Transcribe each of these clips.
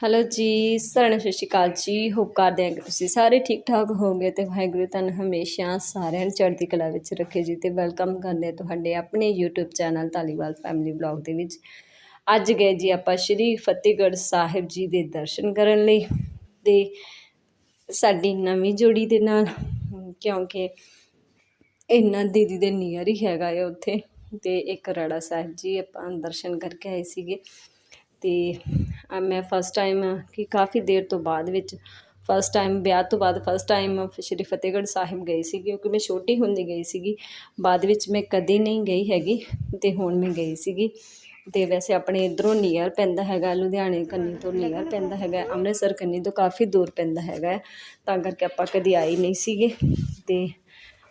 Hello ਜੀ, ਸਾਰਿਆਂ ਸਤਿ ਸ਼੍ਰੀ ਅਕਾਲ ਜੀ। ਹੋਪ ਕਰਦੇ ਹਾਂ ਕਿ ਤੁਸੀਂ ਸਾਰੇ ਠੀਕ ਠਾਕ ਹੋਵੋਗੇ ਤੇ ਵਾਹਿਗੁਰੂ ਤੁਹਾਨੂੰ ਹਮੇਸ਼ਾ ਸਾਰਿਆਂ ਨੂੰ ਚੜ੍ਹਦੀ ਕਲਾ ਵਿੱਚ ਰੱਖੇ ਜੀ ਤੇ ਵੈਲਕਮ ਕਰਦੇ ਹਾਂ ਤੁਹਾਡੇ ਆਪਣੇ YouTube channel Dhaliwal family vlog ਦੇ ਵਿੱਚ। ਅੱਜ ਗਏ ਜੀ ਆਪਾਂ ਸ਼੍ਰੀ ਫਤਿਹਗੜ੍ਹ ਸਾਹਿਬ ਜੀ ਦੇ ਦਰਸ਼ਨ ਕਰਨ ਲਈ ਤੇ ਸਾਡੀ ਨਵੀਂ ਜੋੜੀ ਦੇ ਨਾਲ, ਕਿਉਂਕਿ ਇਹਨਾਂ ਦੀਦੀ ਦੇ ਨੀਅਰ ਹੀ ਹੈਗਾ ਹੈ ਉੱਥੇ ਤੇ ਇੱਕ ਰਾੜਾ ਸਾਹਿਬ ਜੀ ਆਪਾਂ ਦਰਸ਼ਨ ਕਰਕੇ ਆਏ ਸੀਗੇ ਤੇ ਮੈਂ ਫਸਟ ਟਾਈਮ ਕਿ ਕਾਫੀ ਦੇਰ ਤੋਂ ਬਾਅਦ ਵਿੱਚ ਫਸਟ ਟਾਈਮ ਵਿਆਹ ਤੋਂ ਬਾਅਦ ਫਸਟ ਟਾਈਮ ਸ਼੍ਰੀ ਫਤਿਹਗੜ੍ਹ ਸਾਹਿਬ ਗਈ ਸੀ ਕਿਉਂਕਿ ਮੈਂ ਛੋਟੀ ਹੁੰਦੀ ਗਈ ਸੀਗੀ। ਬਾਅਦ ਵਿੱਚ ਮੈਂ ਕਦੇ ਨਹੀਂ ਗਈ ਹੈਗੀ ਤੇ ਹੁਣ ਮੈਂ ਗਈ ਸੀਗੀ। ਤੇ ਵੈਸੇ ਆਪਣੇ ਇਧਰੋਂ ਨੀਅਰ ਪੈਂਦਾ ਹੈਗਾ, ਲੁਧਿਆਣੇ ਕੰਨੀ ਤੋਂ ਨੀਅਰ ਪੈਂਦਾ ਹੈਗਾ, ਅੰਮ੍ਰਿਤਸਰ ਕੰਨੀ ਤੋਂ ਕਾਫੀ ਦੂਰ ਪੈਂਦਾ ਹੈਗਾ। ਤਾਂ ਕਰਕੇ ਆਪਾਂ ਕਦੀ ਆਏ ਨਹੀਂ ਸੀਗੇ। ਤੇ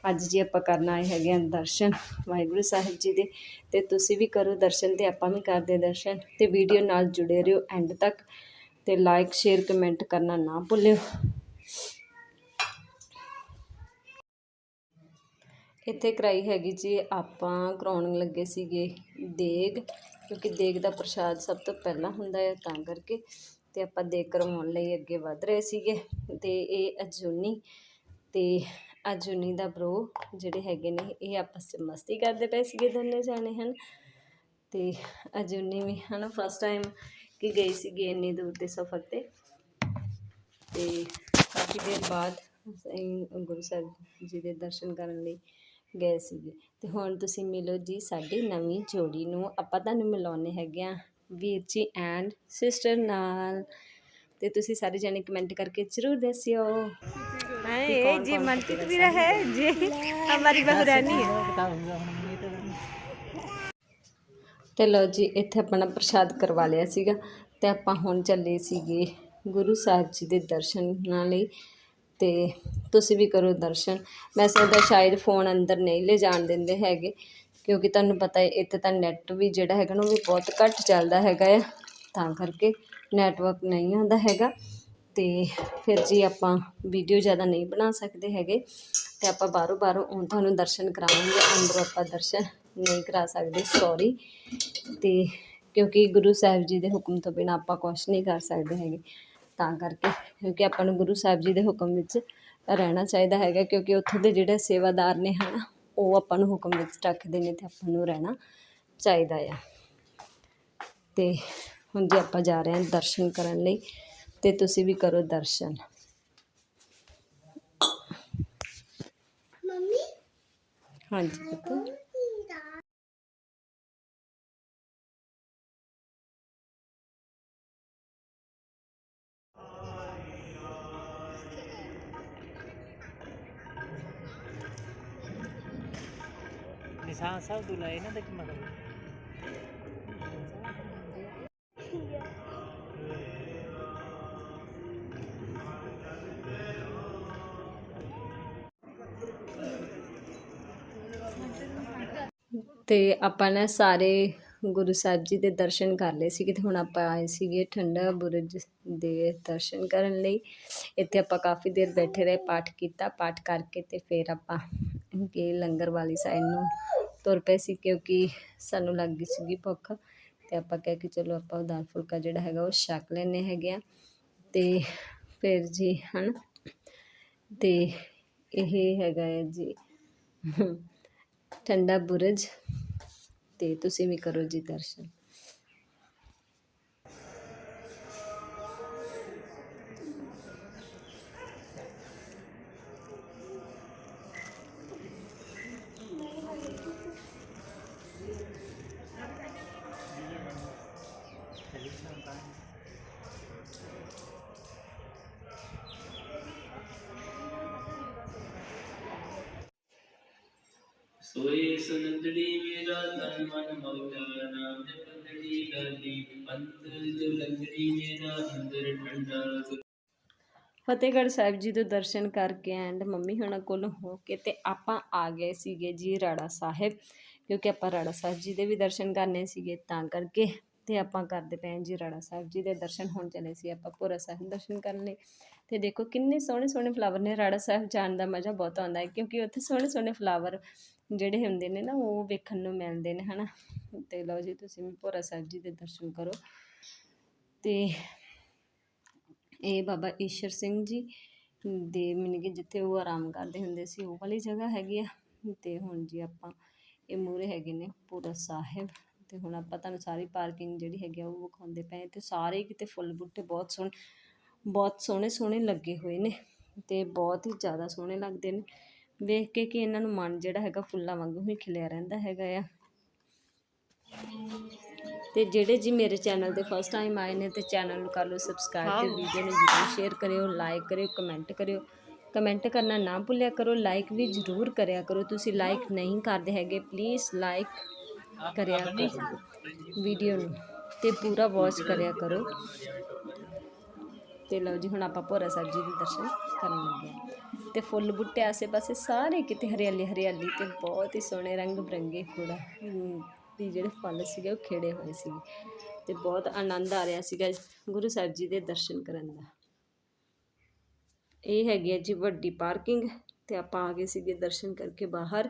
ਅੱਜ ਜੀ ਆਪਾਂ ਕਰਨ ਆਏ ਹੈਗੇ ਹਾਂ ਦਰਸ਼ਨ ਵਾਹਿਗੁਰੂ ਸਾਹਿਬ ਜੀ ਦੇ ਤੇ ਤੁਸੀਂ ਵੀ ਕਰੋ ਦਰਸ਼ਨ ਤੇ ਆਪਾਂ ਵੀ ਕਰਦੇ ਦਰਸ਼ਨ ਤੇ ਵੀਡੀਓ ਨਾਲ ਜੁੜੇ ਰਹੋ ਐਂਡ ਤੱਕ ਤੇ ਲਾਈਕ, ਸ਼ੇਅਰ, ਕਮੈਂਟ ਕਰਨਾ ਨਾ ਭੁੱਲਿਓ। ਇੱਥੇ ਕਰਾਈ ਹੈਗੀ ਜੀ ਆਪਾਂ ਕਰਾਉਣ ਲੱਗੇ ਸੀਗੇ ਦੇਗ, ਕਿਉਂਕਿ ਦੇਗ ਦਾ ਪ੍ਰਸ਼ਾਦ ਸਭ ਤੋਂ ਪਹਿਲਾਂ ਹੁੰਦਾ ਹੈ ਤਾਂ ਕਰਕੇ ਤੇ ਆਪਾਂ ਦੇਗ ਕਰਵਾਉਣ ਲਈ ਅੱਗੇ ਵਧ ਰਹੇ ਸੀਗੇ ਤੇ ਇਹ ਅਜੂਨੀ ਤੇ ਅਜੂਨੀ ਦਾ ਬ్రో ਜਿਹੜੇ ਹੈਗੇ ਨੇ, ਇਹ ਆਪਸ ਵਿੱਚ ਮਸਤੀ ਕਰਦੇ ਪਏ ਸੀਗੇ ਦੋਨੇ ਜਾਣੇ, ਹਨ? ਤੇ ਅਜੂਨੀ ਵੀ, ਹਨ ਫਸਟ ਟਾਈਮ ਕਿ ਗਈ ਸੀਗੀ ਇੰਨੀ ਦੂਰ ਦੇ ਸਫ਼ਰ ਤੇ। ਤੇ ਕਾਫੀ ਦੇਰ ਬਾਅਦ ਅਸੀਂ ਗੁਰੂ ਸਾਹਿਬ ਜੀ ਦੇ ਦਰਸ਼ਨ ਕਰਨ ਲਈ ਗਏ ਸੀਗੇ। ਤੇ ਹੁਣ ਤੁਸੀਂ ਮਿਲੋ ਜੀ ਸਾਡੀ ਨਵੀਂ ਜੋੜੀ ਨੂੰ। ਆਪਾਂ ਤੁਹਾਨੂੰ ਮਿਲਾਉਣੇ ਹੈਗੇ ਆ ਵੀਰ ਜੀ ਐਂਡ ਸਿਸਟਰ ਨਾਲ। ਤੇ ਤੁਸੀਂ ਸਾਰੇ ਜਣੇ ਕਮੈਂਟ ਕਰਕੇ ਜ਼ਰੂਰ ਦੱਸਿਓ। ये जी मनप्रीत भी है जी हमारी बहू रानी है ਤੇ ਲਓ ਜੀ ਇੱਥੇ ਆਪਣਾ ਪ੍ਰਸ਼ਾਦ ਕਰਵਾ ਲਿਆ ਸੀਗਾ ਤੇ ਆਪਾਂ ਹੁਣ ਚੱਲੇ ਸੀਗੇ ਗੁਰੂ ਸਾਹਿਬ ਜੀ ਦੇ ਦਰਸ਼ਨਾਂ ਲਈ ਤੇ ਤੁਸੀਂ ਵੀ ਕਰੋ ਦਰਸ਼ਨ ਮੈਂ ਸੋਚਦਾ ਸ਼ਾਇਦ ਫੋਨ ਅੰਦਰ ਨਹੀਂ ਲੈ ਜਾਣ ਦਿੰਦੇ ਹੈਗੇ ਕਿਉਂਕਿ ਤੁਹਾਨੂੰ ਪਤਾ ਹੈ ਇੱਥੇ ਤਾਂ ਨੈੱਟ ਵੀ ਜਿਹੜਾ ਹੈਗਾ ਨਾ ਉਹ ਵੀ ਬਹੁਤ ਘੱਟ ਚੱਲਦਾ ਹੈਗਾ ਆ ਤਾਂ ਕਰਕੇ ਨੈਟਵਰਕ ਨਹੀਂ ਆਉਂਦਾ ਹੈਗਾ ਤੇ ਫਿਰ ਜੀ ਆਪਾਂ ਵੀਡੀਓ ਜ਼ਿਆਦਾ ਨਹੀਂ ਬਣਾ ਸਕਦੇ ਹੈਗੇ। ਤੇ ਆਪਾਂ ਬਾਹਰੋਂ ਬਾਹਰੋਂ ਹੁਣ ਤੁਹਾਨੂੰ ਦਰਸ਼ਨ ਕਰਾਵਾਂਗੇ, ਅੰਦਰੋਂ ਆਪਾਂ ਦਰਸ਼ਨ ਨਹੀਂ ਕਰਾ ਸਕਦੇ ਸੌਰੀ ਤੇ ਕਿਉਂਕਿ ਗੁਰੂ ਸਾਹਿਬ ਜੀ ਦੇ ਹੁਕਮ ਤੋਂ ਬਿਨਾਂ ਆਪਾਂ ਕੁਝ ਨਹੀਂ ਕਰ ਸਕਦੇ ਹੈਗੇ। ਤਾਂ ਕਰਕੇ ਕਿਉਂਕਿ ਆਪਾਂ ਨੂੰ ਗੁਰੂ ਸਾਹਿਬ ਜੀ ਦੇ ਹੁਕਮ ਵਿੱਚ ਰਹਿਣਾ ਚਾਹੀਦਾ ਹੈਗਾ, ਕਿਉਂਕਿ ਉੱਥੇ ਦੇ ਜਿਹੜੇ ਸੇਵਾਦਾਰ ਨੇ ਹਨਾ, ਉਹ ਆਪਾਂ ਨੂੰ ਹੁਕਮ ਵਿੱਚ ਰੱਖਦੇ ਨੇ ਤੇ ਆਪਾਂ ਨੂੰ ਰਹਿਣਾ ਚਾਹੀਦਾ ਆ। ਤੇ ਹੁਣ ਜੀ ਆਪਾਂ ਜਾ ਰਹੇ ਹਾਂ ਦਰਸ਼ਨ ਕਰਨ ਲਈ ਤੇ ਤੁਸੀਂ ਵੀ ਕਰੋ ਦਰਸ਼ਨ मम्मी ਹਾਂਜੀ ਪੁੱਤ ਨਿਸ਼ਾਨ ਸਾਹਿਬ ਦੁਲਾ ਇਹਨਾਂ ਦਾ ਕੀ ਮਤਲਬ ਤੇ ਆਪਾਂ ਨੇ ਸਾਰੇ ਗੁਰੂ ਸਾਹਿਬ ਜੀ ਦੇ ਦਰਸ਼ਨ ਕਰ ਲਏ ਸੀਗੇ ਤੇ ਹੁਣ ਆਪਾਂ ਆਏ ਸੀਗੇ ਠੰਡਾ ਬੁਰਜ ਦੇ ਦਰਸ਼ਨ ਕਰਨ ਲਈ। ਇੱਥੇ ਆਪਾਂ ਕਾਫੀ ਦੇਰ ਬੈਠੇ ਰਹੇ, ਪਾਠ ਕੀਤਾ, ਪਾਠ ਕਰਕੇ ਤੇ ਫਿਰ ਆਪਾਂ ਕਿ ਲੰਗਰ ਵਾਲੀ ਸਾਈਡ ਨੂੰ ਤੁਰ ਪਏ ਸੀ ਕਿਉਂਕਿ ਸਾਨੂੰ ਲੱਗ ਗਈ ਸੀਗੀ ਭੁੱਖ ਤੇ ਆਪਾਂ ਕਹਿ ਕਿ ਚਲੋ ਆਪਾਂ ਦਾਲ ਫੁਲਕਾ ਜਿਹੜਾ ਹੈਗਾ ਉਹ ਛਕ ਲੈਨੇ ਹੈਗੇ ਆ। ਤੇ ਫਿਰ ਜੀ ਹਨ, ਤੇ ਇਹ ਹੈਗਾ ਹੈ ਜੀ ਠੰਡਾ ਬੁਰਜ। ਤੇ ਤੁਸੀਂ ਵੀ ਕਰੋ ਜੀ ਦਰਸ਼ਨ। ਸੋਏ ਸੁਨੰਦੜੀ ਮੇਰਾ ਤਨ ਮਨ ਮੌਲਾ ਨਾਮ ਜਪੰਦੜੀ ਲਾਲੀ ਪੰਤ ਜੋ ਲੰਗੜੀ ਮੇਰਾ ਅੰਦਰ ਠੰਡਾ। ਫਤਿਹਗੜ੍ਹ ਸਾਹਿਬ ਜੀ ਦੇ ਦਰਸ਼ਨ ਕਰਕੇ ਐਂਡ ਮੰਮੀ ਹੁਣਾਂ ਕੋਲ ਹੋ ਕੇ ਤੇ ਆਪਾਂ ਆ ਗਏ ਸੀਗੇ ਜੀ ਰਾੜਾ ਸਾਹਿਬ, ਕਿਉਂਕਿ ਆਪਾਂ ਰਾੜਾ ਸਾਹਿਬ ਜੀ ਦੇ ਵੀ ਦਰਸ਼ਨ ਕਰਨੇ ਸੀਗੇ ਤਾਂ ਕਰਕੇ ਤੇ ਆਪਾਂ ਕਰਦੇ ਪਏ ਹਾਂ ਜੀ ਰਾੜਾ ਸਾਹਿਬ ਜੀ ਦੇ ਦਰਸ਼ਨ, ਹੋਣ ਚਲੇ ਸੀ ਆਪਾਂ ਭੋਰਾ ਸਾਹਿਬ ਦਰਸ਼ਨ ਕਰਨ ਲਈ। ਤੇ ਦੇਖੋ ਕਿੰਨੇ ਸੋਹਣੇ ਸੋਹਣੇ ਫਲਾਵਰ ਨੇ ਰਾੜਾ ਸਾਹਿਬ ਜਾਣ ਦਾ ਮਜ਼ਾ ਬਹੁਤ ਆਉਂਦਾ ਹੈ, ਕਿਉਂਕਿ ਉੱਥੇ ਸੋਹਣੇ ਸੋਹਣੇ ਫਲਾਵਰ ਜਿਹੜੇ ਹੁੰਦੇ ਨੇ ਨਾ, ਉਹ ਵੇਖਣ ਨੂੰ ਮਿਲਦੇ ਨੇ, ਹਨਾ। ਤੇ ਲਓ ਜੀ ਤੁਸੀਂ ਵੀ ਭੋਰਾ ਸਾਹਿਬ ਜੀ ਦੇ ਦਰਸ਼ਨ ਕਰੋ। ਤੇ ਇਹ ਬਾਬਾ ਈਸ਼ਰ ਸਿੰਘ ਜੀ ਦੇ ਮਨ ਕਿ ਜਿੱਥੇ ਉਹ ਆਰਾਮ ਕਰਦੇ ਹੁੰਦੇ ਸੀ, ਉਹ ਵਾਲੀ ਜਗ੍ਹਾ ਹੈਗੀ ਆ। ਤੇ ਹੁਣ ਜੀ ਆਪਾਂ, ਇਹ ਮੂਰੇ ਹੈਗੇ ਨੇ ਪੂਰਾ ਸਾਹਿਬ। ਤੇ ਹੁਣ ਆਪਾਂ ਤੁਹਾਨੂੰ ਸਾਰੀ ਪਾਰਕਿੰਗ ਜਿਹੜੀ ਹੈਗੀ ਆ ਉਹ ਵਿਖਾਉਂਦੇ ਪਏ ਤੇ ਸਾਰੇ ਕਿਤੇ ਫੁੱਲ ਬੂਟੇ ਬਹੁਤ ਸੋਹਣੇ ਬਹੁਤ ਸੋਹਣੇ ਸੋਹਣੇ ਲੱਗੇ ਹੋਏ ਨੇ ਤੇ ਬਹੁਤ ਹੀ ਜ਼ਿਆਦਾ ਸੋਹਣੇ ਲੱਗਦੇ ਨੇ। ਵੇਖ ਕੇ ਕਿ ਇਹਨਾਂ ਨੂੰ ਮਨ ਜਿਹੜਾ ਹੈਗਾ ਫੁੱਲਾਂ ਵਾਂਗੂ ਹੀ ਖਿਲਿਆ ਰਹਿੰਦਾ ਹੈਗਾ ਆ। ਤੇ ਜਿਹੜੇ ਜੀ ਮੇਰੇ ਚੈਨਲ ਤੇ ਫਸਟ ਟਾਈਮ ਆਏ ਨੇ ਤੇ ਚੈਨਲ ਨੂੰ ਕਰ ਲਓ ਸਬਸਕ੍ਰਾਈਬ ਤੇ ਵੀਡੀਓ ਨੂੰ ਜ਼ਰੂਰ ਸ਼ੇਅਰ ਕਰਿਓ ਲਾਈਕ ਕਰਿਓ ਕਮੈਂਟ ਕਰਿਓ। ਕਮੈਂਟ ਕਰਨਾ ਨਾ ਭੁੱਲਿਆ ਕਰੋ ਲਾਈਕ ਵੀ ਜ਼ਰੂਰ ਕਰਿਆ ਕਰੋ। ਤੁਸੀਂ ਲਾਈਕ ਨਹੀਂ ਕਰਦੇ ਹੈਗੇ ਪਲੀਜ਼ ਲਾਈਕ ਕਰਿਆ ਕਰੋ ਵੀਡੀਓ ਨੂੰ ਤੇ ਪੂਰਾ ਵਾਚ ਕਰਿਆ ਕਰੋ। ਤੇ ਲਓ ਜੀ, ਹੁਣ ਆਪਾਂ ਭੋਰਾ ਸਾਹਿਬ ਜੀ ਦੇ ਦਰਸ਼ਨ ਕਰਨ ਲੱਗੇ ਤੇ ਫੁੱਲ ਬੂਟੇ ਆਸੇ-ਪਾਸੇ ਸਾਰੇ ਕਿਤੇ ਹਰਿਆਲੀ ਹਰਿਆਲੀ ਤੇ ਬਹੁਤ ਹੀ ਸੋਹਣੇ ਰੰਗ ਬਰੰਗੇ ਫੁੱਲ ਦੀ ਜਿਹੜੇ ਫਲ ਸੀਗੇ ਉਹ ਖਿੜੇ ਹੋਏ ਸੀਗੇ। ਤੇ ਬਹੁਤ ਆਨੰਦ ਆ ਰਿਹਾ ਸੀਗਾ ਗੁਰੂ ਸਾਹਿਬ ਜੀ ਦੇ ਦਰਸ਼ਨ ਕਰਨ ਦਾ। ਇਹ ਹੈਗੀ ਹੈ ਜੀ ਵੱਡੀ ਪਾਰਕਿੰਗ ਤੇ ਆਪਾਂ ਆ ਗਏ ਸੀਗੇ ਦਰਸ਼ਨ ਕਰਕੇ ਬਾਹਰ।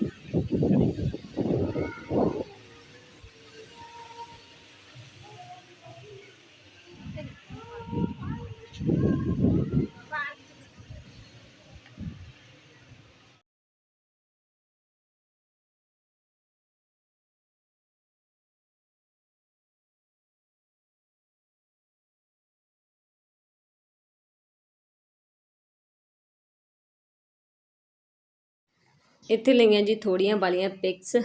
ਇੱਥੇ ਲਈਆਂ ਜੀ ਥੋੜੀਆਂ ਵਾਲੀਆਂ ਪਿਕਸ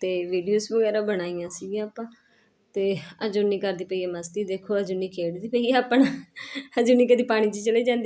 ਤੇ ਵੀਡੀਓਜ਼ ਵਗੈਰਾ ਬਣਾਈਆਂ ਸੀਗੀਆਂ ਆਪਾਂ। ਤੇ ਅਜੁਨੀ ਕਰਦੀ ਪਈ ਹੈ ਮਸਤੀ, ਦੇਖੋ ਅਜੁਨੀ ਖੇਡਦੀ ਪਈ ਹੈ ਆਪਣਾ। ਅਜੁਨੀ ਕਦੀ ਪਾਣੀ 'ਚ ਚਲੇ ਜਾਂਦੀ।